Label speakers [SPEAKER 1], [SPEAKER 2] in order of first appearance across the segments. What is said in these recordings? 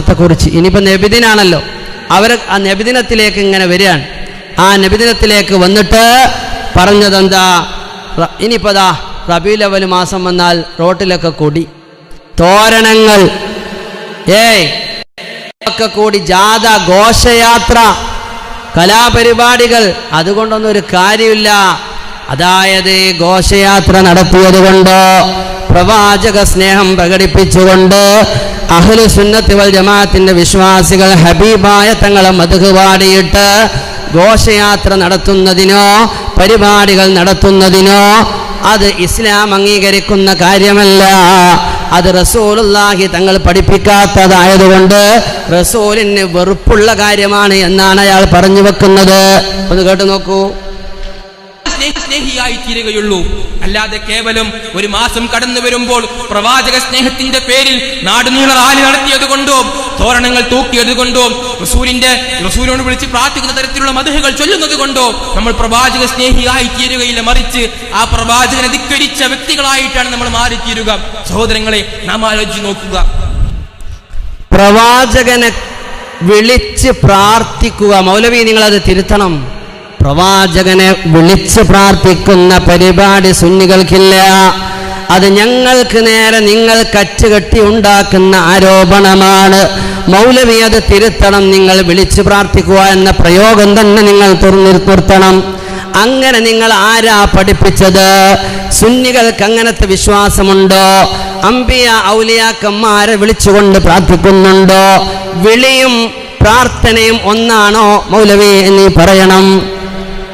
[SPEAKER 1] കുറിച്ച് ഇനിയിപ്പോൾ നബിദിനാണല്ലോ. അവർ ആ നബിദിനത്തിലേക്ക് ഇങ്ങനെ വരികയാണ്. ആ നബിദിനത്തിലേക്ക് വന്നിട്ട് പറഞ്ഞതെന്താ? ഇനിയിപ്പോ ദാ റബീലവൽ മാസം വന്നാൽ റോട്ടിലൊക്കെ കൂടി. തോരണങ്ങൾ. ഏയ്. ഒക്കെ കൂടി ജാഥ ഘോഷയാത്ര കലാപരിപാടികൾ. അതുകൊണ്ടൊന്നും ഒരു കാര്യമില്ല. അതായത് ഘോഷയാത്ര നടത്തിയത് കൊണ്ട് പ്രവാചക സ്നേഹം പ്രകടിപ്പിച്ചുകൊണ്ട് അഹ്ലു സുന്നത്തി വൽ ജമാഅത്തിന്റെ വിശ്വാസികൾ ഹബീബായ തങ്ങളെ മധുഹ് പാടിയിട്ട് ഘോഷയാത്ര നടത്തുന്നതിനോ പരിപാടികൾ നടത്തുന്നതിനോ അത് ഇസ്ലാം അംഗീകരിക്കുന്ന കാര്യമല്ല. അത് റസൂലുള്ളാഹി തങ്ങൾ പഠിപ്പിക്കാത്തതായതുകൊണ്ട് റസൂലിന് വെറുപ്പുള്ള കാര്യമാണ് എന്നാണ് അയാൾ പറഞ്ഞു വെക്കുന്നത്. ഒന്ന് കേട്ടു നോക്കൂ.
[SPEAKER 2] സ്നേഹിയായി തീരുകയുള്ളൂ അല്ലാതെ കേവലം ഒരു മാസം കടന്നു വരുമ്പോൾ പ്രവാചക സ്നേഹത്തിന്റെ പേരിൽ നാടുനീള റാലി നടത്തിയത് കൊണ്ടോ തോരണങ്ങൾ തൂക്കിയത് കൊണ്ടോ റസൂലിന്റെ റസൂലിനോട് വിളിച്ച് പ്രാർത്ഥിക്കുന്ന തരത്തിലുള്ള മധുഹകൾ ചൊല്ലുന്നത് കൊണ്ടോ നമ്മൾ പ്രവാചക സ്നേഹിയായി തീരുകയില്ല മറിച്ച് ആ പ്രവാചകനെ ധിക്കരിച്ച വ്യക്തികളായിട്ടാണ് നമ്മൾ മാറിത്തീരുക. സഹോദരങ്ങളെ നാം ആലോചിച്ച് നോക്കുക.
[SPEAKER 1] പ്രവാചകനെ വിളിച്ച് പ്രാർത്ഥിക്കുക. മൗലവി നിങ്ങൾ അത് തിരുത്തണം. പ്രവാചകനെ വിളിച്ച് പ്രാർത്ഥിക്കുന്ന പരിപാടി സുന്നികൾക്കില്ല. അത് ഞങ്ങൾക്ക് നേരെ നിങ്ങൾ കറ്റുകെട്ടി ഉണ്ടാക്കുന്ന ആരോപണമാണ്. മൗലവി അത് തിരുത്തണം നിങ്ങൾ വിളിച്ചു പ്രാർത്ഥിക്കുക എന്ന പ്രയോഗം തന്നെ നിങ്ങൾ തുറന്നു നിർത്തണം. അങ്ങനെ നിങ്ങൾ ആരാ പഠിപ്പിച്ചത്? സുന്നികൾക്ക് അങ്ങനത്തെ വിശ്വാസമുണ്ടോ? അമ്പിയ ഔലിയാക്കന്മാരെ വിളിച്ചുകൊണ്ട് പ്രാർത്ഥിക്കുന്നുണ്ടോ? വിളിയും പ്രാർത്ഥനയും ഒന്നാണോ? മൗലവി നീ പറയണം.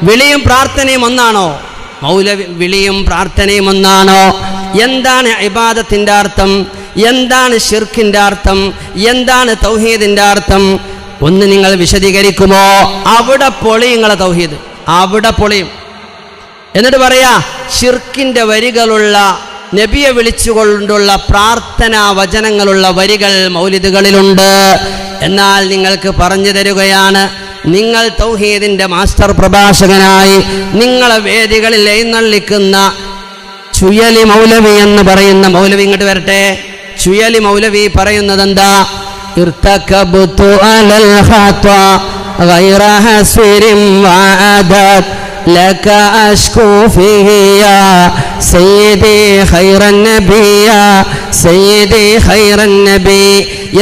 [SPEAKER 1] വിളിയും പ്രാർത്ഥനയും ഒന്നാണോ? മൗല വിളിയും പ്രാർത്ഥനയും ഒന്നാണോ? എന്താണ് ഇബാദത്തിന്റെ അർത്ഥം? എന്താണ് ഷിർഖിന്റെ അർത്ഥം? എന്താണ് തൗഹീദിന്റെ അർത്ഥം? ഒന്ന് നിങ്ങൾ വിശദീകരിക്കുമോ? അവിടെ നിങ്ങളെ തൗഹീദ്. അവിടെ പൊളിയും. എന്നിട്ട് പറയാ ഷിർക്കിന്റെ വരികളുള്ള നബിയെ വിളിച്ചുകൊണ്ടുള്ള പ്രാർത്ഥനാ വചനങ്ങളുള്ള വരികൾ മൗലിദുകളിലുണ്ട്. എന്നാൽ നിങ്ങൾക്ക് പറഞ്ഞു തരുകയാണ് നിങ്ങൾ തൗഹീദിന്റെ മാസ്റ്റർ പ്രഭാഷകനായി നിങ്ങളെ വേദികളിൽ എഴുന്നള്ളിക്കുന്ന ചുയലി മൗലവി എന്ന് പറയുന്ന മൗലവി ഇങ്ങോട്ട് വരട്ടെ ചുയലി മൗലവി പറയുന്നത് എന്താ ارتكبت على الخطا غير حسير وعدد لك أشكو فيه يا سيدي സയ്യദേ ഹൈറൻ നബിയ സയ്യദേ ഹൈറൻ നബി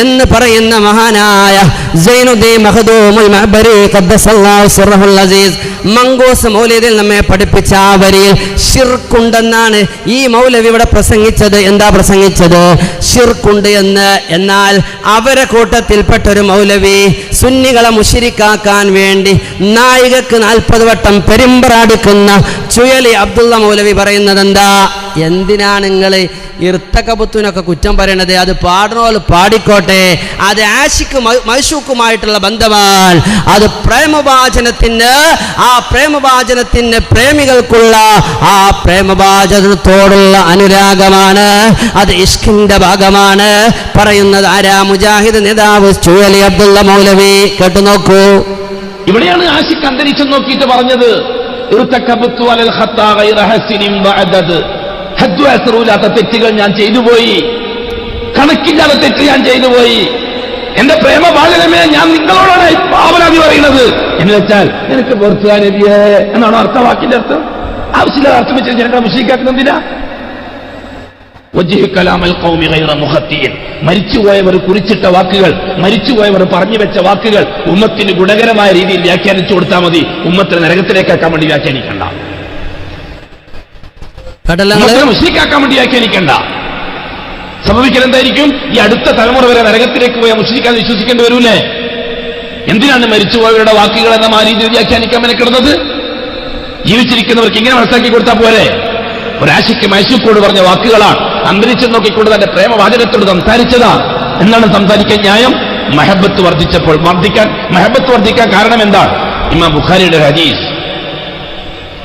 [SPEAKER 1] എന്ന് പറയുന്ന മഹാനായ സൈനുദ്ദീൻ മഹദൂമുൽ മഅബരി ഖദ്ദസല്ലാഹു സിർഹുൽ അസീസ് മംഗോസ് മൗലിദിൽ നമ്മെ പഠിപ്പിച്ച ആ വരിയിൽ ഷിർക്കുണ്ടെന്നാണ് ഈ മൗലവി ഇവിടെ പ്രസംഗിച്ചത്. എന്താ പ്രസംഗിച്ചത്? ഷിർക്കുണ്ട് എന്ന്. എന്നാൽ അവരെ കൂട്ടത്തിൽപ്പെട്ട ഒരു മൗലവി സുന്നികളെ മുഷിരിക്കാക്കാൻ വേണ്ടി നായികക്ക് നാൽപ്പത് വട്ടം പെരുമ്പറാടിക്കുന്ന ചുയലി അബ്ദുള്ള മൗലവി പറയുന്നത് എന്താ എന്തിനാണ് നിങ്ങൾ ഇർത്തക്കബുത്തുനൊക്കെ കുറ്റം പറയണത്? അത് പാടണോൽ പാടിക്കോട്ടെ. അത് ആശിക്ക് മൈസൂക്കുമായിട്ടുള്ള ബന്ധമാണ്. അത് പ്രേമവാചനത്തിന് ആ പ്രേമവാചനത്തിന് പ്രേമികൾക്കുള്ള ആ പ്രേമവാചനത്തോടുള്ള അനുരാഗമാണ്. അത് ഇഷ്കിന്റെ ഭാഗമാണ്. പറയുന്നത് ആരാ? മുജാഹിദ് നേതാവ് ചുഴലി അബ്ദുള്ള മൗലവി. കേട്ടു നോക്കൂ.
[SPEAKER 3] ഇവിടെയാണ് ആശിക്ക് അന്തരീക്ഷം നോക്കിയിട്ട് പറഞ്ഞത്. ഹദ്ദു അസ്റൂലാത്ത തെറ്റുകൾ ഞാൻ ചെയ്തുപോയി കണക്കില്ലാത്ത കണക്കില്ലാതെ തെറ്റ് ഞാൻ ചെയ്തുപോയി എന്റെ പ്രേമ പ്രേമബാലനമേ ഞാൻ നിങ്ങളോടാണ് പാവനാതി പറയുന്നത്. എന്ന് വെച്ചാൽ നിനക്ക് പുറത്തു നബിയേ എന്നാണോ അർത്ഥ? വാക്കിന്റെ അർത്ഥം ആവശ്യമില്ലാതെ അർത്ഥം വെച്ചാൽ ഞങ്ങൾ മുഷിക്കാക്കുന്നതിനാ മരിച്ചുപോയവർ കുറിച്ചിട്ട വാക്കുകൾ മരിച്ചുപോയവർ പറഞ്ഞു വെച്ച വാക്കുകൾ ഉമ്മത്തിന് ഗുണകരമായ രീതിയിൽ വ്യാഖ്യാനിച്ചു കൊടുത്താൽ മതി. ഉമ്മത്തിന് നരകത്തിലേക്കാക്കാൻ വേണ്ടി വ്യാഖ്യാനിക്കണ്ട. ഉമ്മത്തിനെ മുസ്ലിക്കാക്കാൻ വേണ്ടി വ്യാഖ്യാനിക്കണ്ട സംഭവിക്കൽ എന്തായിരിക്കും? ഈ അടുത്ത തലമുറ വരെ നരകത്തിലേക്ക് പോയാൽ മുസ്ലിക്കാൻ വിശ്വസിക്കേണ്ടി വരൂലേ? എന്തിനാണ് മരിച്ചുപോയവരുടെ വാക്കുകൾ എന്ന ആ രീതിയിൽ വ്യാഖ്യാനിക്കാൻ മെനക്കിടുന്നത് ജീവിച്ചിരിക്കുന്നവർക്ക് ഇങ്ങനെ മനസ്സിലാക്കി കൊടുത്താൽ പോരെ? ഒരാശയ്ക്ക് മൈസൂക്കോട് പറഞ്ഞ വാക്കുകളാണ്. അന്തരീക്ഷം നോക്കിക്കൊണ്ട് തന്റെ പ്രേമവാചകത്തോട് സംസാരിച്ചതാ. എന്നാണ് സംസാരിക്കാൻ ന്യായം? മഹബത്ത് വർദ്ധിച്ചപ്പോൾ വർദ്ധിക്കാൻ മഹബത്ത് വർദ്ധിക്കാൻ കാരണം എന്താണ്? ഇമാം ബുഖാരിയുടെ ഹദീസ്.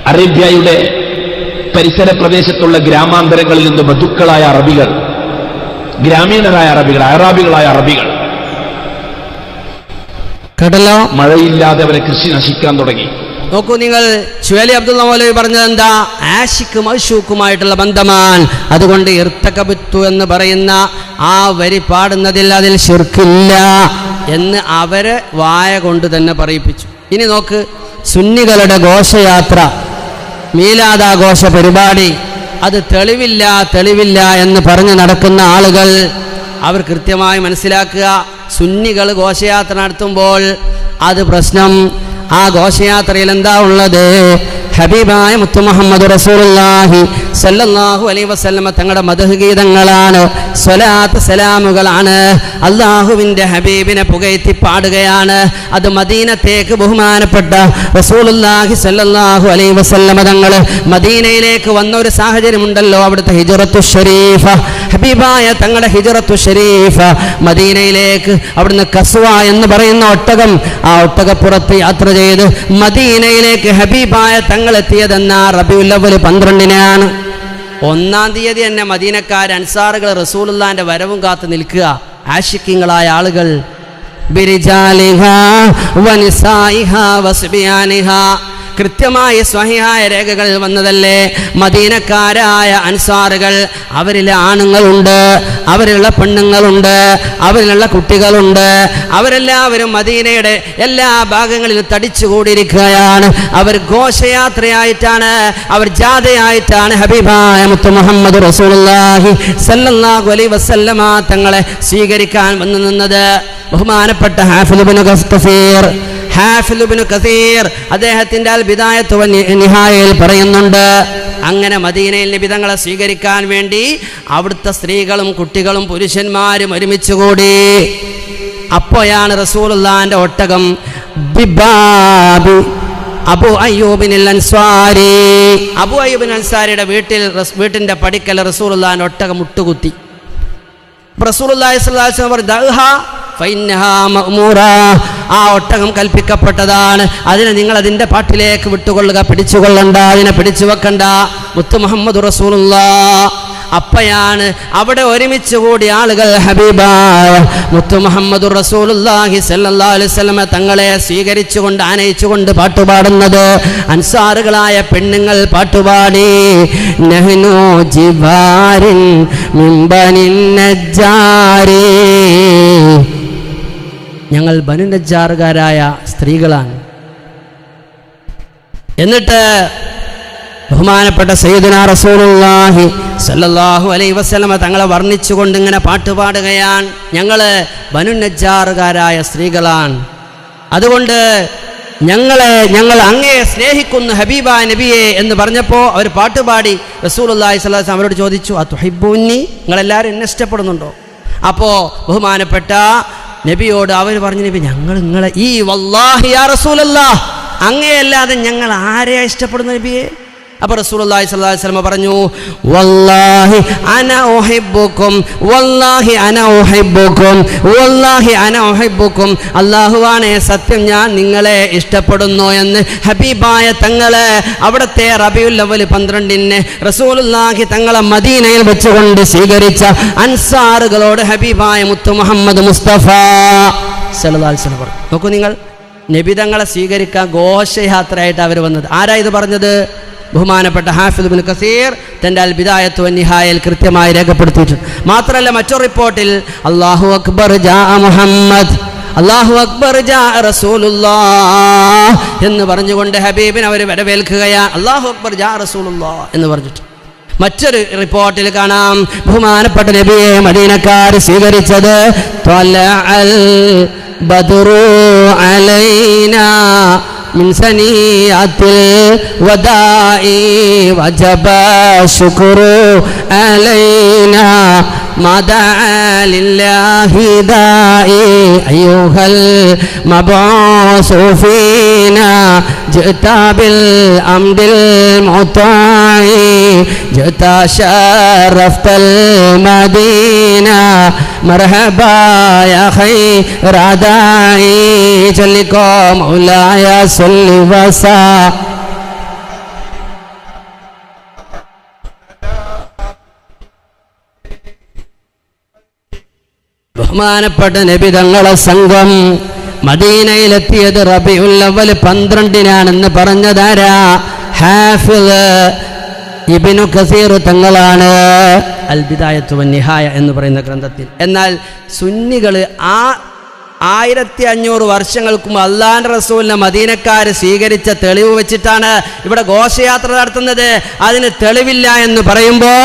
[SPEAKER 3] അറേബ്യയുടെ പരിസര പ്രദേശത്തുള്ള ഗ്രാമാന്തരങ്ങളിൽ നിന്ന് ബന്ധുക്കളായ അറബികൾ ഗ്രാമീണരായ അറബികൾ അറാബികളായ അറബികൾ.
[SPEAKER 1] കടല.
[SPEAKER 3] മഴയില്ലാതെ അവരെ കൃഷി നശിക്കാൻ തുടങ്ങി.
[SPEAKER 1] നോക്കൂ നിങ്ങൾ ചുവേലി അബ്ദുള്ള മൗലവി പറഞ്ഞത് എന്താ ആഷിക്കും അഷൂക്കുമായിട്ടുള്ള ബന്ധമാണ്. അതുകൊണ്ട് ഇർത്തകബിത്തു എന്ന് പറയുന്ന ആ വരി പാടുന്നതിൽ അതിൽ ശിർക്കില്ല എന്ന് അവരെ വായ കൊണ്ട് തന്നെ പറയിപ്പിച്ചു. ഇനി നോക്ക് സുന്നികളുടെ ഘോഷയാത്ര മീലാദാഘോഷ പരിപാടി അത് തെളിവില്ല തെളിവില്ല എന്ന് പറഞ്ഞ് നടക്കുന്ന ആളുകൾ അവർ കൃത്യമായി മനസ്സിലാക്കുക. സുന്നികൾ ഘോഷയാത്ര നടത്തുമ്പോൾ അത് പ്രശ്നം. ആ ഘോഷയാത്രയിൽ എന്താ ഉള്ളത്? ഹബീബായ മുത്തു മുഹമ്മദ് റസൂലുള്ളാഹി സല്ലല്ലാഹു അലൈഹി വസല്ലമ തങ്ങളുടെ മദഹ് ഗീതങ്ങളാണ് സ്വലാത്ത് സലാമുകളാണ്. അള്ളാഹുവിന്റെ ഹബീബിനെ പുകയത്തി പാടുകയാണ്. അത് മദീനത്തേക്ക് ബഹുമാനപ്പെട്ട റസൂലുല്ലാഹി സല്ലല്ലാഹു അലൈഹി വസല്ലമ തങ്ങൾ മദീനയിലേക്ക് വന്ന ഒരു സാഹചര്യമുണ്ടല്ലോ അവിടുത്തെ ഹിജറത്തു ഷരീഫ. ഹബീബായ തങ്ങളുടെ ഹിജറത്തു ഷെരീഫ് മദീനയിലേക്ക് അവിടുന്ന് കസുവ എന്ന് പറയുന്ന ഒട്ടകം ആ ഒട്ടകപ്പുറത്ത് യാത്ര ചെയ്ത് മദീനയിലേക്ക് ഹബീബായ തങ്ങൾ എത്തിയതെന്ന റബിയുല്ലവൽ പന്ത്രണ്ടിനാണ്. ഒന്നാം തീയതി തന്നെ മദീനക്കാർ അൻസാറുകൾ റസൂലുള്ളാന്റെ വരവും കാത്ത് നിൽക്കുക. ആശിക്കിങ്ങളായ ആളുകൾ ബിരിജാലിഹ വനിസായിഹ വസ്ബിയാനിഹാ കൃത്യമായി സ്വഹിയായ രേഖകൾ വന്നതല്ലേ? മദീനക്കാരായ അൻസാറുകൾ അവരിൽ ആണുങ്ങളുണ്ട് അവരിലുള്ള പെണ്ണുങ്ങളുണ്ട് അവരിലുള്ള കുട്ടികളുണ്ട്. അവരെല്ലാവരും മദീനയുടെ എല്ലാ ഭാഗങ്ങളിലും തടിച്ചുകൂടിയിരിക്കുകയാണ്. അവർ ഘോഷയാത്രയായിട്ടാണ് അവർ ജാഥയായിട്ടാണ് ഹബീബായ മുത്തു മുഹമ്മദ് റസൂലുള്ളാഹി സല്ലല്ലാഹു അലൈഹി വസല്ലമ തങ്ങളെ സ്വീകരിക്കാൻ വന്നു നിന്നത്. ബഹുമാനപ്പെട്ട ഹാഫിലുബിന് കഫീർ. ഹാഫിലുബിന് കസീർ അദ്ദേഹത്തിന്റെ അൽ വ നിഹായയിൽ പറയുന്നുണ്ട്. അങ്ങനെ മദീനയിൽ നിബിതങ്ങളെ സ്വീകരിക്കാൻ വേണ്ടി അവിടുത്തെ സ്ത്രീകളും കുട്ടികളും പുരുഷന്മാരും ഒരുമിച്ച് കൂടി. അപ്പോഴാണ് റസൂലുള്ളാന്റെ ഒട്ടകം ബിബാബി അബു അയ്യൂബിനിൽ അൻസ്വാരി അബു അയ്യൂബിൻ അൻസാരിയുടെ വീട്ടിൽ വീട്ടിന്റെ പടിക്കൽ റസൂലുള്ളാന്റെ ഒട്ടകം മുട്ടുകുത്തി. റസൂലുള്ളാഹി സ്വല്ലല്ലാഹു അലൈഹി വസല്ലം പറഞ്ഞു. ആ ഒട്ടകം കൽപ്പിക്കപ്പെട്ടതാണ്. അതിനെ നിങ്ങൾ അതിന്റെ പാട്ടിലേക്ക് വിട്ടുകൊള്ളുക പിടിച്ചുകൊള്ളണ്ട അതിനെ പിടിച്ചു വെക്കണ്ട മുത്തു മുഹമ്മദ് റസൂലുള്ള. അപ്പയാണ് അവിടെ ഒരുമിച്ച് കൂടി ആളുകൾ ഹബീബായ. മുത്തു മുഹമ്മദ് സല്ലല്ലാഹു അലൈഹി വസല്ലമ തങ്ങളെ സ്വീകരിച്ചുകൊണ്ട് ആനയിച്ചുകൊണ്ട് പാട്ടുപാടുന്നത്. അൻസാറുകളായ പെണ്ണുങ്ങൾ പാട്ടുപാടി. നഹ്നു ജിബാരിൻ മിമ്പനിൻ നജ്ജാരി. ഞങ്ങൾ ബനുനജ്ജാറുകാരായ സ്ത്രീകളാണ്. എന്നിട്ട് ബഹുമാനപ്പെട്ട സയ്യിദുന റസൂലുള്ളാഹി സല്ലല്ലാഹു അലൈഹി വസല്ലമ തങ്ങളെ വർണിച്ചുകൊണ്ട് ഇങ്ങനെ പാട്ടുപാടുകയാണ് ഞങ്ങൾ ബനു നജ്ജാറുകാരായ സ്ത്രീകളാണ്. അതുകൊണ്ട് ഞങ്ങളെ ഞങ്ങൾ അങ്ങയെ സ്നേഹിക്കുന്നു ഹബീബ നബിയെ എന്ന് പറഞ്ഞപ്പോൾ അവർ പാട്ടുപാടി റസൂലുള്ളാഹി സ്വലാസ് അവരോട് ചോദിച്ചു ആ തുഹിബുന്നി നിങ്ങളെല്ലാവരും എന്നെ ഇഷ്ടപ്പെടുന്നുണ്ടോ? അപ്പോൾ ബഹുമാനപ്പെട്ട നബിയോട് അവർ പറഞ്ഞു നബി ഞങ്ങൾ നിങ്ങളെ ഈ വല്ലാഹി അങ്ങയല്ലാതെ ഞങ്ങൾ ആരെയാണ് ഇഷ്ടപ്പെടുന്ന നബിയെ? അപ്പോൾ റസൂലുള്ളാഹി സ്വല്ലല്ലാഹി അലൈഹി വസല്ലം പറഞ്ഞു വല്ലാഹി അന ഉഹിബ്ബുക്കും വല്ലാഹി അന ഉഹിബ്ബുക്കും വല്ലാഹി അന ഉഹിബ്ബുക്കും അല്ലാഹുവാണ് സത്യം ഞാൻ നിങ്ങളെ ഇഷ്ടപ്പെടുന്നു എന്ന് ഹബീബായ തങ്ങളെ അവിടുത്തെ റബിയുൽ അവൽ പന്ത്രണ്ടിന് റസൂലുള്ളാഹി തങ്ങളെ മദീനയിൽ വെച്ചുകൊണ്ട് സ്വീകരിച്ച അൻസാറുകളോട് ഹബീബായ മുത്തു മുഹമ്മദ് മുസ്തഫ സല്ലല്ലാഹു അലൈഹി വസല്ലം നോക്കൂ നിങ്ങൾ നബിതങ്ങളെ സ്വീകരിക്കാൻ ഘോഷയാത്രയായിട്ട് അവർ വന്നത്. ആരാ ഇത് പറഞ്ഞത്? ബഹുമാനപ്പെട്ട ഹാഫിദ് ബിൻ കസീർ തന്റെ അൽ നിഹായയിൽ കൃത്യമായി രേഖപ്പെടുത്തിയിട്ടുണ്ട്. മാത്രമല്ല മറ്റൊരു റിപ്പോർട്ടിൽ അള്ളാഹു അക്ബർ ജാ മുഹമ്മദ് അള്ളാഹു അക്ബർ ജാ റസൂലുല്ലാ എന്ന് പറഞ്ഞുകൊണ്ട് ഹബീബിനെ അവർ വരവേൽക്കുകയാണ് അള്ളാഹു അക്ബർ ജാ റസൂലുല്ലാ എന്ന് പറഞ്ഞിട്ട്. മറ്റൊരു റിപ്പോർട്ടിൽ കാണാം. ബഹുമാനപ്പെട്ട നബിയെ മദീനക്കാർ സ്വീകരിച്ചത് ത്വലഅൽ ബദറു അലൈനാ من سنيعة الوداع وجب شكر عليه علينا ما دعا لله داعي أيها المبعوث فينا جئت بالأمد المطاع جئت شرفت المدينة. مرحبا يا خير داعي جلكم مولاي صل وسلم. ബഹുമാനപ്പെട്ട നബിതങ്ങളെ സംഘം മദീനയിലെത്തിയത് റബിഉൽ അവൽ പന്ത്രണ്ടിനാണെന്ന് പറഞ്ഞതാരാ? ഹാഫിദ് ഇബിനു കസീർ തങ്ങളാണ്. അൽബിദായത്വ നിഹായ എന്ന് പറയുന്ന ഗ്രന്ഥത്തിൽ. എന്നാൽ സുന്നികൾ ആ ആയിരത്തി അഞ്ഞൂറ് വർഷങ്ങൾക്കും അള്ളാൻ റസൂലിനെ മദീനക്കാർ സ്വീകരിച്ച തെളിവ് വെച്ചിട്ടാണ് ഇവിടെ ഘോഷയാത്ര നടത്തുന്നത്. അതിന് തെളിവില്ല എന്ന് പറയുമ്പോൾ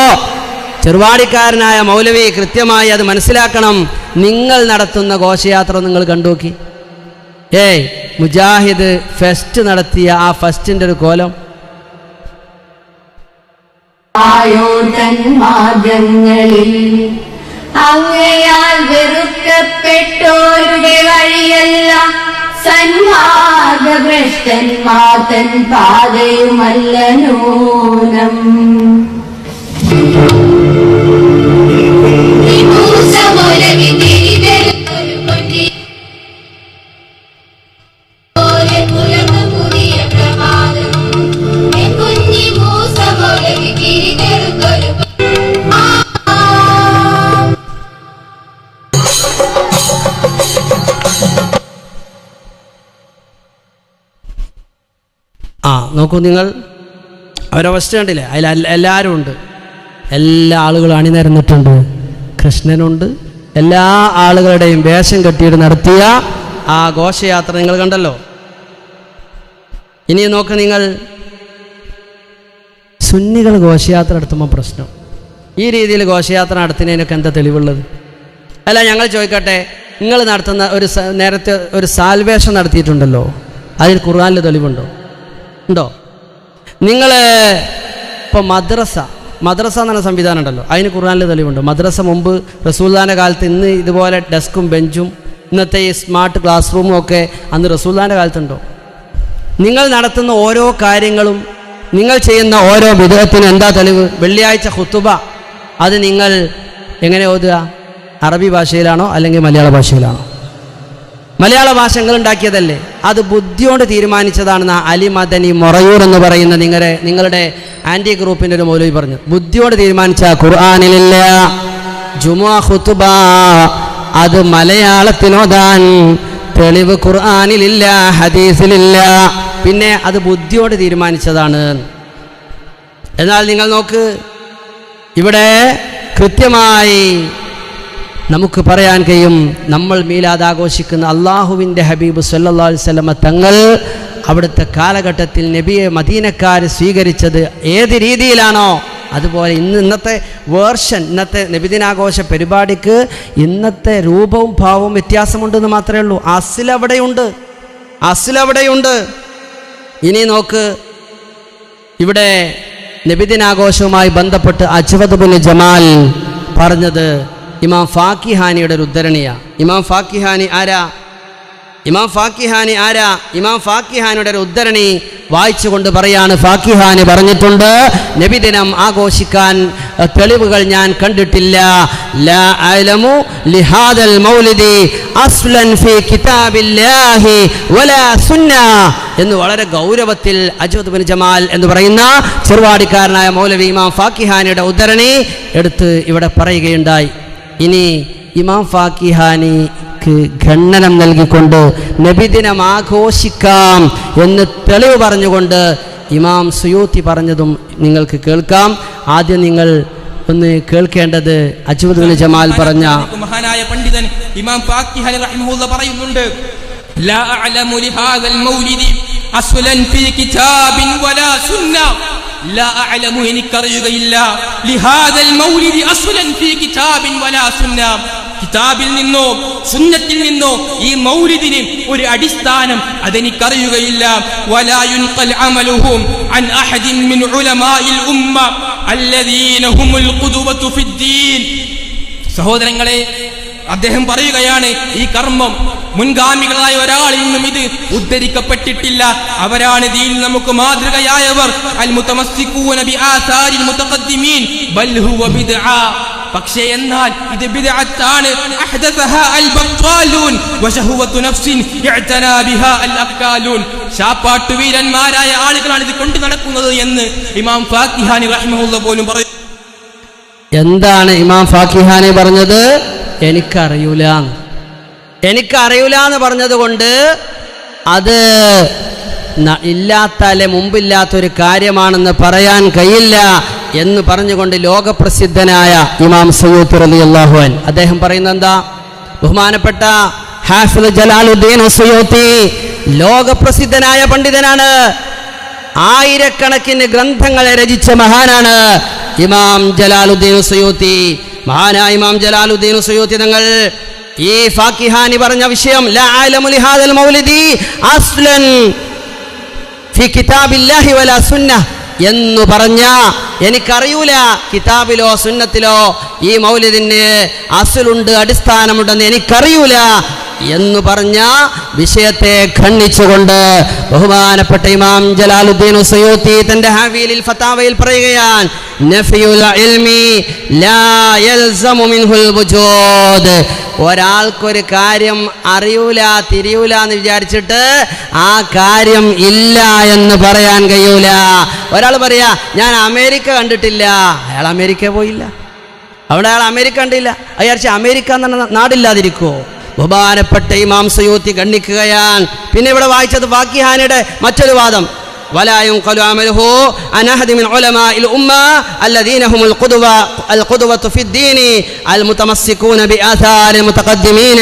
[SPEAKER 1] ചെറുവാടിക്കാരനായ മൗലവി കൃത്യമായി അത് മനസ്സിലാക്കണം. നിങ്ങൾ നടത്തുന്ന ഘോഷയാത്ര നിങ്ങൾ കണ്ടുനോക്കി. ഏയ് മുജാഹിദ് ഫെസ്റ്റ് നടത്തിയ ആ ഫസ്റ്റിന്റെ ഒരു കോലം.
[SPEAKER 4] ആയോട്ടൻ മാർഗങ്ങളിൽ അങ്ങയാൽ വെറുക്കപ്പെട്ടോരുടെ വഴിയല്ല സന്മാർഗഭ്രഷ്ടന്മാതൻ പാതയുമല്ല നൂനം.
[SPEAKER 1] നോക്കൂ നിങ്ങൾ. അവരവസ്ഥ കണ്ടില്ലേ? അതിൽ എല്ലാവരും ഉണ്ട്. എല്ലാ ആളുകളും അണിനിരന്നിട്ടുണ്ട്. കൃഷ്ണനുണ്ട്. എല്ലാ ആളുകളുടെയും വേഷം കെട്ടിയിട്ട് നടത്തിയ ആ ഘോഷയാത്ര നിങ്ങൾ കണ്ടല്ലോ. ഇനി നോക്ക് നിങ്ങൾ. സുന്നികൾ ഘോഷയാത്ര നടത്തുമ്പോൾ പ്രശ്നം. ഈ രീതിയിൽ ഘോഷയാത്ര നടത്തുന്നതിനൊക്കെ എന്താ തെളിവുള്ളത്? അല്ല ഞങ്ങൾ ചോദിക്കട്ടെ. നിങ്ങൾ നടത്തുന്ന ഒരു നേരത്തെ ഒരു സാൽവേഷൻ നടത്തിയിട്ടുണ്ടല്ലോ. അതിൽ ഖുർആാനിൽ തെളിവുണ്ടോ? ഉണ്ടോ? നിങ്ങൾ ഇപ്പോൾ മദ്രസ മദ്രസ എന്ന് പറഞ്ഞ സംവിധാനം ഉണ്ടല്ലോ. അതിന് ഖുർആാനിൽ തെളിവുണ്ട്. മദ്രസ മുമ്പ് റസൂൽദാന്റെ കാലത്ത് ഇന്ന് ഇതുപോലെ ഡെസ്കും ബെഞ്ചും ഇന്നത്തെ ഈ സ്മാർട്ട് ക്ലാസ് റൂമും ഒക്കെ അന്ന് റസൂൽദാന്റെ കാലത്തുണ്ടോ? നിങ്ങൾ നടത്തുന്ന ഓരോ കാര്യങ്ങളും നിങ്ങൾ ചെയ്യുന്ന ഓരോ വിധത്തിന് എന്താ തെളിവ്? വെള്ളിയാഴ്ച ഹുത്തുബ അത് നിങ്ങൾ എങ്ങനെ ഓതുക? അറബി ഭാഷയിലാണോ അല്ലെങ്കിൽ മലയാള ഭാഷയിലാണോ? മലയാള ഭാഷകൾ ഉണ്ടാക്കിയതല്ലേ? അത് ബുദ്ധിയോട് തീരുമാനിച്ചതാണെന്ന് അലി മദനി മൊറയൂർ എന്ന് പറയുന്ന നിങ്ങളുടെ നിങ്ങളുടെ ആന്റി ഗ്രൂപ്പിന്റെ ഒരു മൗലവി പറഞ്ഞു. ബുദ്ധിയോട് തീരുമാനിച്ച ഖുർആാനിലില്ല. ജുമാ ഖുത്തുബ അത് മലയാളത്തിനോദാൻ തെളിവ് ഖുർആാനിലില്ല ഹദീസിലില്ല. പിന്നെ അത് ബുദ്ധിയോട് തീരുമാനിച്ചതാണ്. എന്നാൽ നിങ്ങൾ നോക്ക് ഇവിടെ കൃത്യമായി നമുക്ക് പറയാൻ കഴിയും നമ്മൾ മീലാദ് ആഘോഷിക്കുന്ന അള്ളാഹുവിന്റെ ഹബീബ് സല്ലാ വല്ലമ തങ്ങൾ അവിടുത്തെ കാലഘട്ടത്തിൽ നബിയെ മദീനക്കാർ സ്വീകരിച്ചത് ഏത് രീതിയിലാണോ? അതുപോലെ ഇന്ന് ഇന്നത്തെ വേർഷൻ ഇന്നത്തെ നബിദിനാഘോഷ പരിപാടിക്ക് ഇന്നത്തെ രൂപവും ഭാവവും വ്യത്യാസമുണ്ടെന്ന് മാത്രമേ ഉള്ളൂ. അസിൽ അവിടെയുണ്ട്. ഇനി നോക്ക് ഇവിടെ നബിദിനാഘോഷവുമായി ബന്ധപ്പെട്ട് അജ്വദ് ബിൻ ജമാൽ പറഞ്ഞത് ഇമാം ഫാക്കിഹാനിയുടെ ഒരു ഉദ്ധരണിയാ. ഇമാം ഫാക്കിഹാനി ആരാ? ഇമാം ഫാക്കിഹാനി ആരാ? ഇമാം ഫാക്കിഹാനിയുടെ ഒരു ഉദ്ധരണി വായിച്ചുകൊണ്ട് പറയാണ് ഫാക്കിഹാനി പറഞ്ഞിട്ടുണ്ട് നബിദിനം ആഘോഷിക്കാൻ തെളിവുകൾ ഞാൻ കണ്ടിട്ടില്ല. ലാ ലിഹാദൽ മൗലിദി അസ്ലൻ ഫി കിതാബില്ലാഹി വലാ സുന്ന. എന്ന് വളരെ ഗൗരവത്തിൽ അജോദ് ബിൻ ജമാൽ എന്ന് പറയുന്ന ചെറുവാടിക്കാരനായ മൗലവി ഇമാം ഫാക്കിഹാനിയുടെ ഉദ്ധരണി എടുത്ത് ഇവിടെ പറയുകയുണ്ടായി. ഇനി ഇമാം ഫാക്കിഹാനിക്ക് ഖണ്ഡനം നൽകിക്കൊണ്ട് നബിദിനം ആഘോഷിക്കാം എന്ന് തെളിവ് പറഞ്ഞുകൊണ്ട് ഇമാം സുയൂത്തി പറഞ്ഞതും നിങ്ങൾക്ക് കേൾക്കാം. ആദ്യം നിങ്ങൾ ഒന്ന് കേൾക്കേണ്ടത് അജുബുദ്ദീൻ ജമാൽ പറഞ്ഞ
[SPEAKER 2] മഹാനായ പണ്ഡിതൻ ഇമാം ഫാക്കിഹാനി പറയുന്നുണ്ട് ലാ അഅലമു ലിഹാദൽ മൗലിദി അസ്ലൻ ഫീ കിതാബിൻ വലാ സുന്ന. എനിക്കറിയുകയില്ല. കിതാബിൽ നിന്നോ സുന്നത്തിൽ നിന്നോ ഈ മൗലിദിന് ഒരു അടിസ്ഥാനം അതെനിക്കറിയുകയില്ല. സഹോദരങ്ങളെ അദ്ദേഹം പറയുകയാണ് ഈ കർമ്മം മുൻഗാമികളായ ഒരാളിൽ നിന്നും ഇത് ഉദ്ധരിക്കപ്പെട്ടിട്ടില്ല. അവരാണ് ദീൻ നമുക്ക് മാതൃകയായവർ. പക്ഷേ എന്നാൽ ഇത് ബിദ്അത്താണ്. അഹ്ദസഹ അൽ ബഖാലൂൻ വശഹവത്തു നഫ്സിൻ ഇഅ്തനാ ബിഹാ അൽ ശാപ്പാട്ടു വീരന്മാരായ ആളുകളാണ് ഇത് കൊണ്ടു നടക്കുന്നത് എന്ന് ഇമാം ഫാക്കിഹാനി റഹിമഹുള്ള പോലും പറയും
[SPEAKER 1] എന്താണ് ഇമാം ഫാക്കിഹാനി പറഞ്ഞത്? എനിക്കറിയൂല എനിക്കറിയൂല എന്ന് പറഞ്ഞതുകൊണ്ട് അത് ന- ഇല്ലാത്ത അല്ലെ മുമ്പില്ലാത്തൊരു കാര്യമാണെന്ന് പറയാൻ കഴിയില്ല എന്ന് പറഞ്ഞുകൊണ്ട് ലോകപ്രസിദ്ധനായ ഇമാം സയ്യൂത്ത് അലി അള്ളാഹുൻ അദ്ദേഹം പറയുന്നത് എന്താ? ബഹുമാനപ്പെട്ട ഹാഫിദ് ജലാലുദ്ദീൻ സയ്യൂത്തി ലോകപ്രസിദ്ധനായ പണ്ഡിതനാണ്. ആയിരക്കണക്കിന് ഗ്രന്ഥങ്ങളെ രചിച്ച മഹാനാണ് ഇമാം ജലാലുദ്ദീൻ സയ്യൂത്തി മഹാനായ ഇമാം ജലാലുദ്ദീൻ സുയൂത്തി തങ്ങൾ ഈ ഫാക്കിഹാനി പറഞ്ഞ വിഷയം എന്ന് പറഞ്ഞ എനിക്കറിയൂല കിതാബിലോ സുന്നത്തിലോ ഈ മൗലിദിന് അസുലുണ്ട് അടിസ്ഥാനമുണ്ടെന്ന് എനിക്കറിയൂല. എന്ന് പറഞ്ഞ വിഷയത്തെ ഖണ്ഡിച്ചുകൊണ്ട് ബഹുമാനപ്പെട്ട ഇമാം ജലാലുദ്ദീൻ സയൂത്തി തന്റെ ഹാവിയിൽ ഫത്താവയിൽ പറയുകയാണ് നഫിയുൽ ഇൽമി ലാ യൽസമു മിൻഹുൽ വുജൂദ്. ഒരാൾക്കൊരു കാര്യം അറിയൂല തിരിയൂല എന്ന് വിചാരിച്ചിട്ട് ആ കാര്യം ഇല്ല എന്ന് പറയാൻ കഴിയൂല. ഒരാൾ പറയാ ഞാൻ അമേരിക്ക കണ്ടിട്ടില്ല. അയാൾ അമേരിക്ക പോയില്ല. അവിടെ അയാൾ അമേരിക്ക കണ്ടില്ല. അയാൾ അമേരിക്ക എന്ന നാടില്ലാതിരിക്കുമോ ബഹുമാനപ്പെട്ട ഇമാം സയൂത്തി ഖണ്ഡിക്കുകയാണ് പിന്നെ ഇവിടെ വായിച്ചത് വാക്കിഹാനിയുടെ മറ്റൊരു വാദം ولا ينقل عمله عن أحد من علماء الأمة الذين هم القدوة القدوة في الدين المتمسكون بآثار المتقدمين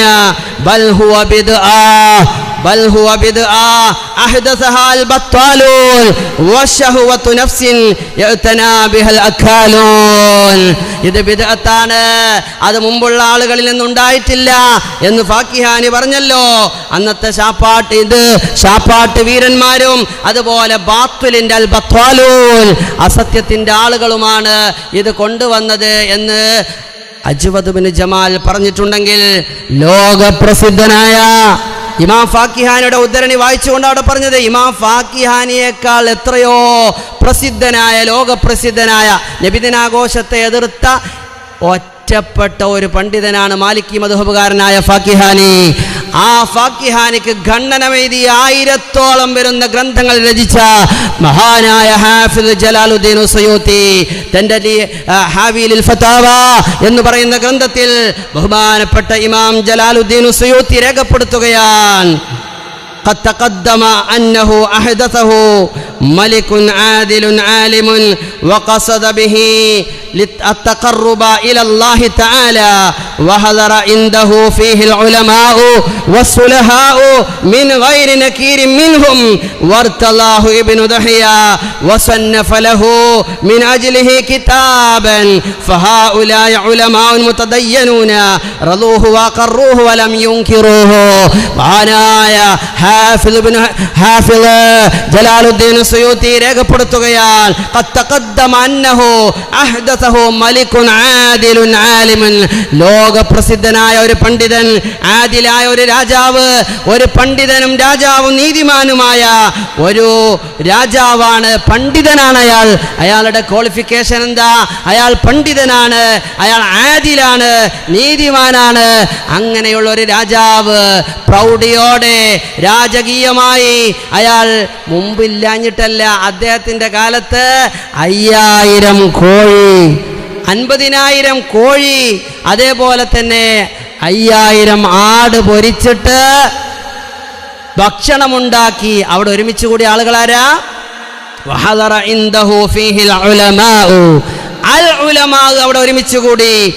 [SPEAKER 1] بل هو بدعة ബൽ ഹുവ ബിഹൽ അത് മുമ്പുള്ള ആളുകളിൽ നിന്നുണ്ടായിട്ടില്ല എന്ന് ഫാക്കിഹാനി പറഞ്ഞല്ലോ. അന്നത്തെ ഷാപ്പാട്ട് ഇത്. ഷാപ്പാട്ട് വീരന്മാരും അതുപോലെ ബാത്തുലിന്റെ അൽ ബത്വാലൂൽ അസത്യത്തിന്റെ ആളുകളുമാണ് ഇത് കൊണ്ടുവന്നത് എന്ന് അജുവദുബിന് ജമാൽ പറഞ്ഞിട്ടുണ്ടെങ്കിൽ ലോകപ്രസിദ്ധനായ ഇമാം ഫാക്കിഹാനിയുടെ ഉദ്ധരണി വായിച്ചുകൊണ്ട് അവിടെ പറഞ്ഞത് ഇമാം ഫാക്കിഹാനിയേക്കാൾ എത്രയോ പ്രസിദ്ധനായ ലോകപ്രസിദ്ധനായ നബിദിനാഘോഷത്തെ എതിർത്ത ഒറ്റപ്പെട്ട ഒരു പണ്ഡിതനാണ് മാലിക്കി മധുഹബുകാരനായ ഫാക്കിഹാനി. ആ ഫാക്കിഹാനിക്ക് ഖണ്ഡനമെഴുതി ആയിരത്തോളം വരുന്ന ഗ്രന്ഥങ്ങൾ രചിച്ച മഹാനായ ഹാഫിദ് ജലാലുദ്ദീൻ സയൂത്തി തന്റെ ഹാവിലിൽ ഫതാവ എന്ന് പറയുന്ന ഗ്രന്ഥത്തിൽ ബഹുമാനപ്പെട്ട ഇമാം ജലാലുദ്ദീൻ സയൂത്തി രേഖപ്പെടുത്തുകയാണ്. قد تقدم أنه أحدثه ملك عادل عالم وقصد به التقرب إلى الله تعالى وهذر عنده فيه العلماء والصلهاء من غير نكير منهم وارتلاه ابن دحيا وصنف له من أجله كتابا. فهؤلاء علماء متدينون رضوه وقروه ولم ينكروه. معناها ജലാലുദ്ദീൻ സുയൂത്തി ആദിലുൻ ലോകപ്രസിദ്ധനായ ഒരു പണ്ഡിതൻ ആദിലായ ഒരു രാജാവ് ഒരു പണ്ഡിതനും രാജാവും നീതിമാനുമായ ഒരു രാജാവാണ് പണ്ഡിതനാണ് അയാൾ. അയാളുടെ ക്വാളിഫിക്കേഷൻ എന്താ? അയാൾ പണ്ഡിതനാണ് അയാൾ ആദിലാണ് നീതിമാനാണ്. അങ്ങനെയുള്ള ഒരു രാജാവ് പ്രൗഢിയോടെ രാജകീയമായി അയാൾ മുമ്പില്ലാഞ്ഞിട്ടല്ല അദ്ദേഹത്തിന്റെ കാലത്ത് അയ്യായിരം കോഴി അൻപതിനായിരം കോഴി അതേപോലെ തന്നെ അയ്യായിരം ആട് പൊരിച്ചിട്ട് ഭക്ഷണമുണ്ടാക്കി. അവിടെ ഒരുമിച്ച് കൂടി ആളുകളാരാ? ഇൻദഹു ഫീഹിൽ ഉലമാഉ. അൽ അവിടെ ഒരുമിച്ച് കൂടി.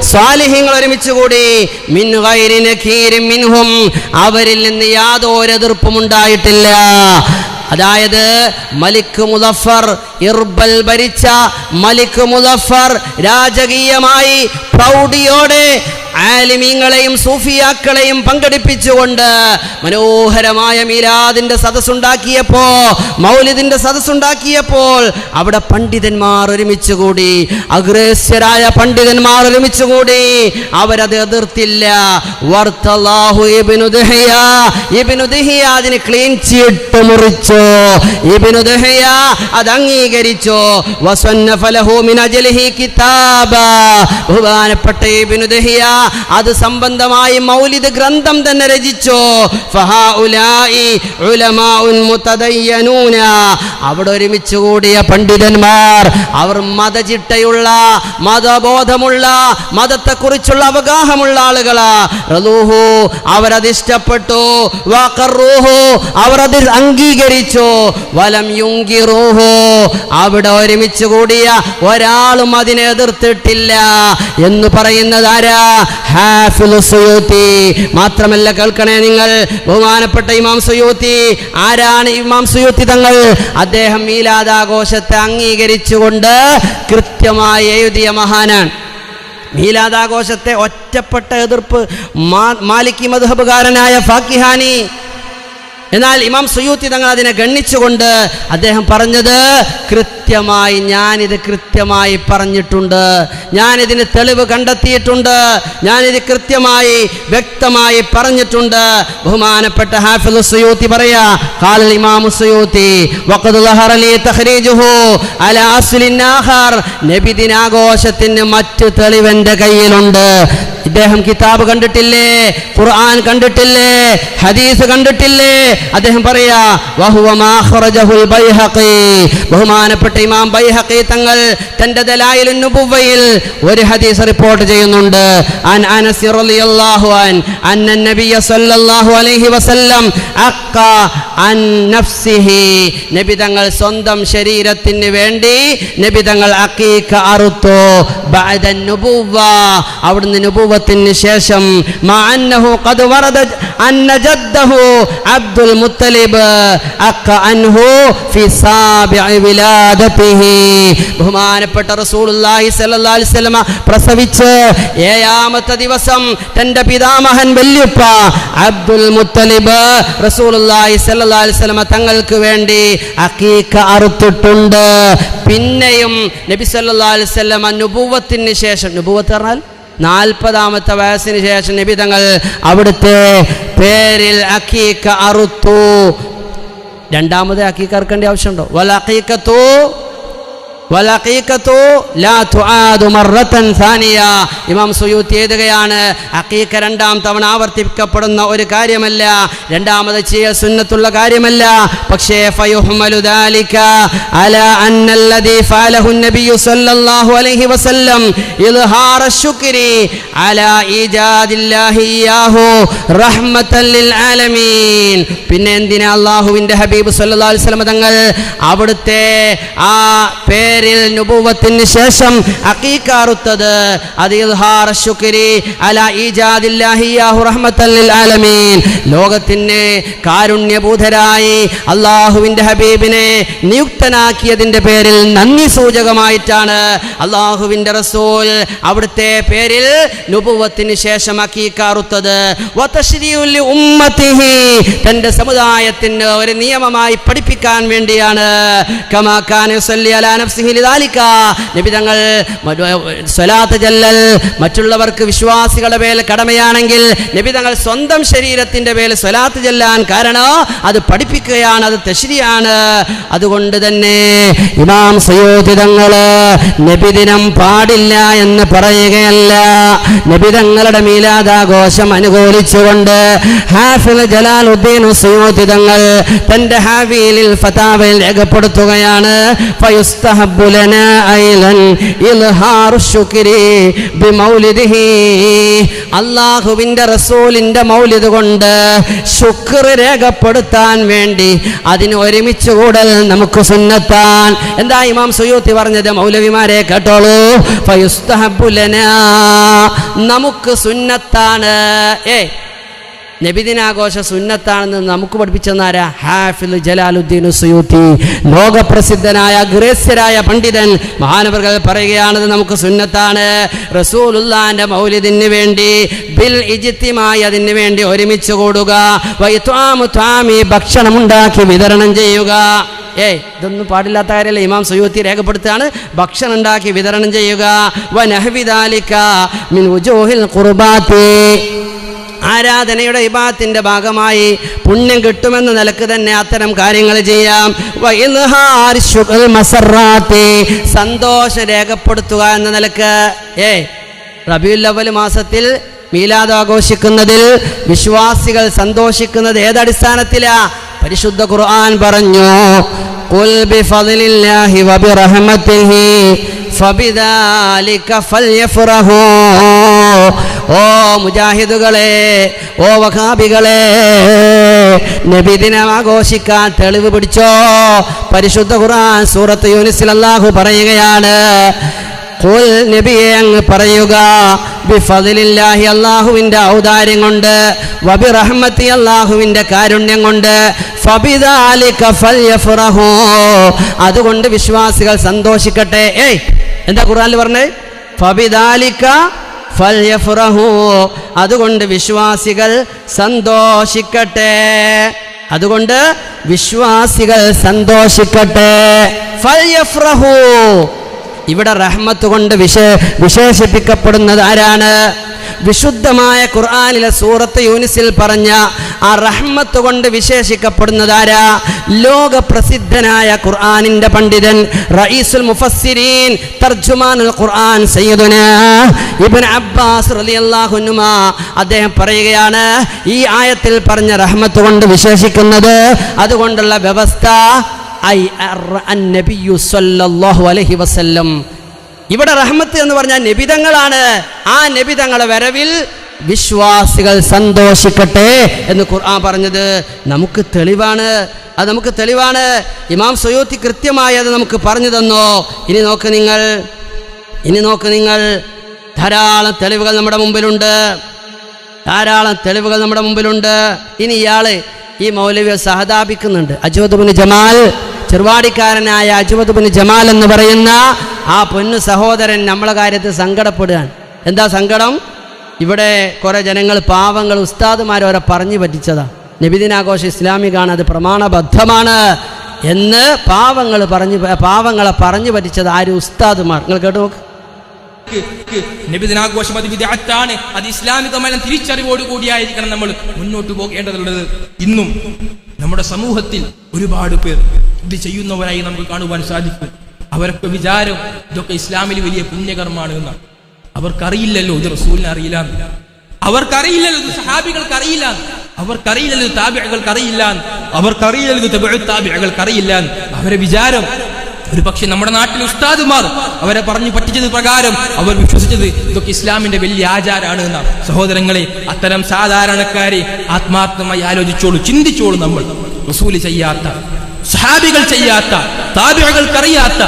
[SPEAKER 1] സ്വാലിഹ്യങ്ങൾ ഒരുമിച്ച് കൂടി. മിൻ മിൻഹും അവരിൽ നിന്ന് യാതൊരു എതിർപ്പും ഉണ്ടായിട്ടില്ല. അതായത് മലിക് മുദഫർ ഇർബൽ ഭരിച്ച മലിക് മുദഫർ രാജകീയമായി പ്രൗഢിയോടെ ആലിമീങ്ങളെയും സൂഫിയാക്കളെയും പങ്കെടുപ്പിച്ചുകൊണ്ട് മനോഹരമായ മീലാദിന്റെ സദസ്സുണ്ടാക്കിയപ്പോ മൗലിദിന്റെ സദസ്സുണ്ടാക്കിയപ്പോൾ അവിടെ പണ്ഡിതന്മാർ ഒരുമിച്ച് കൂടി അഗ്രേസ്യരായ പണ്ഡിതന്മാർ ഒരുമിച്ച് കൂടി അവരത് എതിർത്തില്ല. അതിന് ക്ലീൻ ചീട്ട് മുറിച്ചു. ദുഹയ്യ അത് കിതാബ. ബഹുമാനപ്പെട്ട ഇബ്നു ദുഹയ്യ അത് സംബന്ധമായി മൗലിദ് ഗ്രന്ഥം തന്നെ രചിച്ചു? അവിടെ ഒരുമിച്ച് കൂടിയ പണ്ഡിതന്മാർ അവർ മതചിട്ടയുള്ള മതബോധമുള്ള മതത്തെക്കുറിച്ചുള്ള അവഗാഹമുള്ള ആളുകളാ. റലൂഹു അവരത് ഇഷ്ടപ്പെട്ടു വഖറൂഹു അവരത് അംഗീകരിച്ചു. വലം യുങ്കിറൂഹു അവിടെ ഒരുമിച്ച് കൂടിയ ഒരാളും അതിനെ എതിർത്തിട്ടില്ല. എന്ന് പറയുന്നത് ആരാ? മാത്രമല്ല കേൾക്കണേ നിങ്ങൾ ബഹുമാനപ്പെട്ട ഇമാം സുയൂത്തി. ആരാണ് ഇമാം സുയൂത്തി തങ്ങൾ? അദ്ദേഹം മീലാദാഘോഷത്തെ അംഗീകരിച്ചുകൊണ്ട് കൃത്യമായി എഴുതിയ മഹാനാണ്. മീലാദാഘോഷത്തെ ഒറ്റപ്പെട്ട എതിർപ്പ് മാലിക് മാലിക്കി മധുഹബുകാരനായ ഫാക്കിഹാനി എന്നാൽ ഇമാം സുയൂത്തി തങ്ങൾ അതിനെ ഗണ്ണിച്ചുകൊണ്ട് അദ്ദേഹം പറഞ്ഞത് കൃത്യമായി ഞാനിത് കൃത്യമായി പറഞ്ഞിട്ടുണ്ട് ഞാനിതിന് തെളിവ് കണ്ടെത്തിയിട്ടുണ്ട് ഞാനിത് കൃത്യമായി വ്യക്തമായി പറഞ്ഞിട്ടുണ്ട്. ബഹുമാനപ്പെട്ട ഹാഫിദ് സുയൂത്തി പറയാ ഖാലൽ ഇമാം സുയൂത്തി വഖദ് അല മറ്റ് കയ്യിലുണ്ട്. ഇദ്ദേഹം കിതാബ് കണ്ടിട്ടില്ലേ? ഖുർആൻ കണ്ടിട്ടില്ലേ? ഹദീസ് കണ്ടിട്ടില്ലേ? അദ്ദേഹം പറയാ ബഹുമാനപ്പെട്ട ഇമാം ബൈഹഖി തങ്ങൾ തന്റെ ദലായിലുൻ നുബുവയിൽ ഒരു ഹദീസ് റിപ്പോർട്ട് ചെയ്യുന്നുണ്ട്. അൻ അനസ് റളിയല്ലാഹു അൻ അന്ന നബിയ സല്ലല്ലാഹു അലൈഹി വസല്ലം അക്ക അൻ നഫ്സിഹി. നബി തങ്ങൾ സ്വന്തം ശരീരത്തിന് വേണ്ടി നബി തങ്ങൾ അക്കീക്ക അറുത്തു. ബഅദ നുബുവ അവിടുന്ന് നുബുവത്തിന് ശേഷം മാ ഖദ് വറദ അന്ന ജദ്ദഹു അബ്ദുൽ മുത്തലിബ് ബഹുമാനപ്പെട്ട റസൂലുള്ളാഹി സ്വല്ലല്ലാഹി അലൈഹി വസല്ലമ പ്രസവിച്ച് ഏഴാമത്തെ ദിവസം തന്റെ പിതാമഹൻ വല്യുപ്പ അബ്ദുൽ മുത്തലിബ് റസൂലുള്ളാഹി സ്വല്ലല്ലാഹി അലൈഹി വസല്ലമ തങ്ങൾക്ക് വേണ്ടി അക്കീക്ക അറുത്തിട്ടുണ്ട്. പിന്നെയും നബി സ്വല്ലല്ലാഹി അലൈഹി വസല്ലമ നുബുവത്തിന് ശേഷം നുബുവത്ത് പറഞ്ഞാൽ നാൽപ്പതാമത്തെ വയസ്സിന് ശേഷം നിബിതങ്ങൾ അവിടുത്തെ പേരിൽ അക്കീക്ക അറുത്തു. രണ്ടാമത് അക്കീക്ക അറുക്കേണ്ട ആവശ്യമുണ്ടോ? വല അക്കീക്കത്തു ഇമാം സുയൂത്ത് എഴുതുകയാണ് അക്കീക്ക രണ്ടാം തവണ ആവർത്തിക്കപ്പെടുന്ന ഒരു കാര്യമല്ല. രണ്ടാമത് ചെയ്യ സുന്നത്തുള്ള കാര്യമല്ല. പക്ഷേ പിന്നെ എന്തിനാ ഹബീബ് തങ്ങൾ അവിടുത്തെ ആ പേരിൽ നുപൂവത്തിന് ശേഷം അക്കീക്കാറുത്തത് ഇൽഹാറ ശുക്രി അല ആലമീൻ. കാരുണ്യഭൂതരായി അള്ളാഹുവിന്റെ ഹബീബിനെ നിയുക്തനാക്കിയതിന്റെ പേരിൽ നന്ദി സൂചകമായിട്ടാണ് അള്ളാഹുവിന്റെ റസൂൽ അവിടുത്തെ പേരിൽ നുപൂവത്തിന് ശേഷം അക്കീക്കാറുത്തത്. തന്റെ സമുദായത്തിന് ഒരു നിയമമായി പഠിപ്പിക്കാൻ വേണ്ടിയാണ്. കമാക്കാൻ അലാ നബി തങ്ങൾ മറ്റുള്ളവർക്ക് വിശ്വാസികളുടെ പേര് കടമയാണെങ്കിൽ നബി തങ്ങൾ സ്വന്തം ശരീരത്തിന്റെ പേര് സ്വലാത്ത് ചെല്ലാൻ കാരണം അത് പഠിപ്പിക്കുകയാണ് അത് തെശ്രിയാണ് അതുകൊണ്ട് തന്നെ ഇമാം സയോധിതങ്ങൾ നബി നബിദിനം പാടില്ല എന്ന് പറയുകയല്ല. നബിതങ്ങളുടെ മീലാദാഘോഷം അനുകൂലിച്ചുകൊണ്ട് ഹാഫിൽ ജലാലുദ്ദീൻ സുയോതി തങ്ങൾ തന്റെ ഹാവിയിൽ ഫതാവയിൽ രേഖപ്പെടുത്തുകയാണ്. ഫയുസ്തഹബ്ബു ലനാ അയ്ലൻ ഇൽഹാറു ശുക്രി ബിമൗലിദിഹി അള്ളാഹുവിന്റെ റസൂലിന്റെ മൗലിദ് കൊണ്ട് ശുക്ർ രേഖപ്പെടുത്താൻ വേണ്ടി അതിന് ഒരുമിച്ച് കൂടൽ നമുക്ക് സുന്നത്താൻ. എന്താ ഇമാം സുയൂത്തി പറഞ്ഞത്? മൗലവിമാരെ കേട്ടോളൂ. ഫയുസ്തഹബ്ബു ലനാ. നമുക്ക് സുന്നത്താണ്. ഏ നബിദിനാഘോഷ സുന്നത്താണെന്ന് നമുക്ക് പഠിപ്പിച്ചെന്നാരാ? ഹാഫിൽ ജലാലുദ്ദീൻ സുയൂത്തി. ലോകപ്രസിദ്ധനായ ഗ്രേസ്യരായ പണ്ഡിതൻ മഹാനവർകൾ പറയുകയാണത് നമുക്ക് സുന്നത്താണ്. റസൂലുള്ളാന്റെ മൗലിദിന് വേണ്ടി ബിൽ ഇജിത്തിമായി അതിന് വേണ്ടി ഒരുമിച്ച് കൂടുക. ഭക്ഷണം ഉണ്ടാക്കി വിതരണം ചെയ്യുക. ഏയ് ഇതൊന്നും പാടില്ലാത്ത കാര്യമല്ല. ഇമാം സുയൂത്തി രേഖപ്പെടുത്തുകയാണ്. ഭക്ഷണം ഉണ്ടാക്കി വിതരണം ചെയ്യുക. വനഹവിദാലിക്ക മിൻ ഉജോഹിൽ ഖുർബാത്തി. ആരാധനയുടെ വിഭാഗത്തിൻ്റെ ഭാഗമായി പുണ്യം കിട്ടുമെന്ന നിലക്ക് തന്നെ അത്തരം കാര്യങ്ങൾ ചെയ്യാം വ ഇൽഹാർ ശുഗ്ൽ മസറാത്തി സന്തോഷം രേഖപ്പെടുത്തുക എന്ന നിലക്ക് ഏ റബിയുൽ അവൽ മാസത്തിൽ മീലാദ് ആഘോഷിക്കുന്നതിൽ വിശ്വാസികൾ സന്തോഷിക്കുന്നത് ഏതടിസ്ഥാനത്തിലാ പരിശുദ്ധ ഖുർആൻ പറഞ്ഞു قل بفضل الله وبرحمته فبذلك فليفرحوا ഓ മുജാഹിദുകളെ ഓ വഹാബികളെ നബിദിനം ആഘോഷിക്കാൻ തെളിവ് പിടിച്ചോ? പരിശുദ്ധ ഖുർആൻ സൂറത്ത് യൂനിസിൽ അള്ളാഹു പറയുകയാണ് ഖുൽ നബിയെ അങ്ങ് പറയുക ബിഫദിലില്ലാഹി അള്ളാഹുവിന്റെ ഔദാര്യം കൊണ്ട് വബി റഹ്മത്തി അള്ളാഹുവിന്റെ കാരുണ്യം കൊണ്ട് അതുകൊണ്ട് വിശ്വാസികൾ സന്തോഷിക്കട്ടെ. ഏയ് എന്താ ഖുർആനിൽ പറഞ്ഞേ ഫബിദാലിക ഫൽയഫ്റഹൂ അതുകൊണ്ട് വിശ്വാസികൾ സന്തോഷിക്കട്ടെ. അതുകൊണ്ട് വിശ്വാസികൾ സന്തോഷിക്കട്ടെ. ഫൽയഫ്റഹൂ ഇവിടെ റഹ്മത്ത് കൊണ്ട് വിശേ വിശേഷിപ്പിക്കപ്പെടുന്നത് ആരാണ്? വിശുദ്ധമായ ഖുർആാനിലെ സൂറത്ത് യൂനിസിൽ പറഞ്ഞ ആ റഹ്മത്ത് കൊണ്ട് വിശേഷിക്കപ്പെടുന്നത് ആരാ? ലോക പ്രസിദ്ധനായ ഖുർആാനിന്റെ പണ്ഡിതൻ റഈസുൽ മുഫസ്സിരീൻ തർജുമാനുൽ ഖുർആൻ സയ്യിദുന ഇബ്നു അബ്ബാസ് റളിയല്ലാഹു അൻഹുമാ. അദ്ദേഹം പറയുകയാണ് ഈ ആയത്തിൽ പറഞ്ഞ റഹ്മത്ത് കൊണ്ട് വിശേഷിക്കുന്നത് അതുകൊണ്ടുള്ള വ്യവസ്ഥ അലൈഹി വസല്ലം. ഇവിടെ റഹ്മത്ത് എന്ന് പറഞ്ഞാൽ നബിതങ്ങളാണ്. ആ നബിതങ്ങളെ വരവിൽ വിശ്വാസികൾ സന്തോഷിക്കട്ടെ എന്ന് ഖുർആൻ പറഞ്ഞത്. നമുക്ക് തെളിവാണ്. അത് നമുക്ക് തെളിവാണ്. ഇമാം സുയോത്തി കൃത്യമായി അത് നമുക്ക് പറഞ്ഞു തന്നോ. ഇനി നോക്ക് നിങ്ങൾ. ഇനി നോക്ക് നിങ്ങൾ. ധാരാളം തെളിവുകൾ നമ്മുടെ മുമ്പിലുണ്ട്. ധാരാളം തെളിവുകൾ നമ്മുടെ മുമ്പിലുണ്ട്. ഇനി ഇയാൾ ഈ മൗലവിയെ സഹതാപിക്കുന്നുണ്ട്. അജോദ്ബുന് ജമാൽ ചെറുവാടിക്കാരനായ പിന്നെ ജമാൽ എന്ന് പറയുന്ന ആ പൊന്നു സഹോദരൻ നമ്മളെ കാര്യത്തിൽ സങ്കടപ്പെടുകയാണ്. എന്താ സങ്കടം? ഇവിടെ കുറേ ജനങ്ങൾ പാവങ്ങൾ ഉസ്താദുമാരോരെ പറഞ്ഞു പറ്റിച്ചതാ. നബിദിനാഘോഷ ഇസ്ലാമികാണ് അത് പ്രമാണബദ്ധമാണ് എന്ന് പാവങ്ങൾ പറഞ്ഞു പാവങ്ങളെ പറഞ്ഞു പറ്റിച്ചത് ആര്? ഉസ്താദുമാർ. നിങ്ങൾ കേട്ടു നോക്ക്.
[SPEAKER 2] നബിദിനാഘോഷം അത് വിദഗ്ധാണ് അത് ഇസ്ലാമികമായ തിരിച്ചറിവോട് കൂടിയായിരിക്കണം നമ്മൾ മുന്നോട്ട് പോകേണ്ടതുള്ളത്. ഇന്നും നമ്മുടെ സമൂഹത്തിൽ ഒരുപാട് പേർ ഇത് ചെയ്യുന്നവരായി നമുക്ക് കാണുവാൻ സാധിക്കും അവരൊക്കെ വിചാരം ഇതൊക്കെ ഇസ്ലാമിൽ വലിയ പുണ്യകർമാണ് എന്നാണ് അവർക്കറിയില്ലല്ലോ ഇത് റസൂലിനെ അറിയില്ല. അവർക്കറിയില്ലല്ലോ ഇത് സഹാബികൾക്ക് അറിയില്ല. അവർക്കറിയില്ലല്ലോ താബികൾക്ക് അറിയില്ല അവർക്കറിയില്ലല്ലോ താബികൾക്ക് അറിയില്ല അവരെ വിചാരം ഒരു പക്ഷെ നമ്മുടെ നാട്ടിൽ ഉസ്താദുമാർ അവരെ പറഞ്ഞു പറ്റിച്ചത് പ്രകാരം അവർ വിശ്വസിച്ചത് ഇതൊക്കെ ഇസ്ലാമിന്റെ വലിയ ആചാരമാണ് എന്നാണ് സഹോദരങ്ങളെ അത്തരം സാധാരണക്കാരെ ആത്മാർത്ഥമായി ആലോചിച്ചോളൂ ചിന്തിച്ചോളൂ നമ്മൾ. റസൂൽ ചെയ്യാത്ത സഹാബികൾ ചെയ്യാത്ത താബികൾക്കറിയാത്ത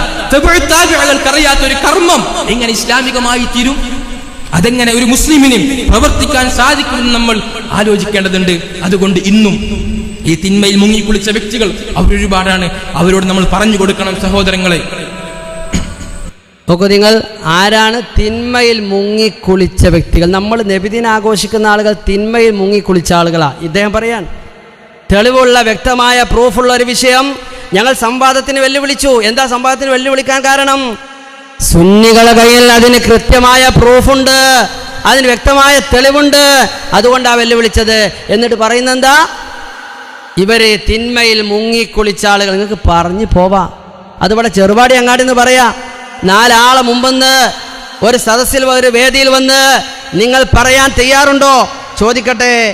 [SPEAKER 2] താബികൾക്കറിയാത്ത ഒരു കർമ്മം എങ്ങനെ ഇസ്ലാമികമായി തീരും? അതെങ്ങനെ ഒരു മുസ്ലിമിനും പ്രവർത്തിക്കാൻ സാധിക്കുമെന്ന് നമ്മൾ ആലോചിക്കേണ്ടതുണ്ട്. അതുകൊണ്ട് ഇന്നും ഈ തിന്മയിൽ മുങ്ങിക്കുളിച്ച വ്യക്തികൾ അവരൊരുപാടാണ്. അവരോട് നമ്മൾ പറഞ്ഞു കൊടുക്കണം സഹോദരങ്ങളെ.
[SPEAKER 1] നോക്കൂ നിങ്ങൾ ആരാണ് തിന്മയിൽ മുങ്ങിക്കുളിച്ച വ്യക്തികൾ? നമ്മൾ നബിദിന ആഘോഷിക്കുന്ന ആളുകൾ തിന്മയിൽ മുങ്ങിക്കുളിച്ച ആളുകളാ. ഇദ്ദേഹം പറയാൻ തെളിവുള്ള വ്യക്തമായ പ്രൂഫുള്ള ഒരു വിഷയം ഞങ്ങൾ സംവാദത്തിന് വെല്ലുവിളിച്ചു. എന്താ സംവാദത്തിന് വെല്ലുവിളിക്കാൻ കാരണം? സുന്നികളെ കയ്യിൽ അതിന് കൃത്യമായ പ്രൂഫുണ്ട് അതിന് വ്യക്തമായ തെളിവുണ്ട്. അതുകൊണ്ടാണ് വെല്ലുവിളിച്ചത്. എന്നിട്ട് പറയുന്നത് എന്താ? ഇവർ തിന്മയിൽ മുങ്ങിക്കുളിച്ച ആളുകൾ നിങ്ങൾക്ക് പറഞ്ഞു പോവാ. അതിവിടെ ചെറുപാടി അങ്ങാടി എന്ന് പറയാ നാലാളെ മുമ്പെന്ന് ഒരു സദസ്സിൽ ഒരു വേദിയിൽ വന്ന് നിങ്ങൾ പറയാൻ തയ്യാറുണ്ടോ? ചോദിക്കട്ടെ.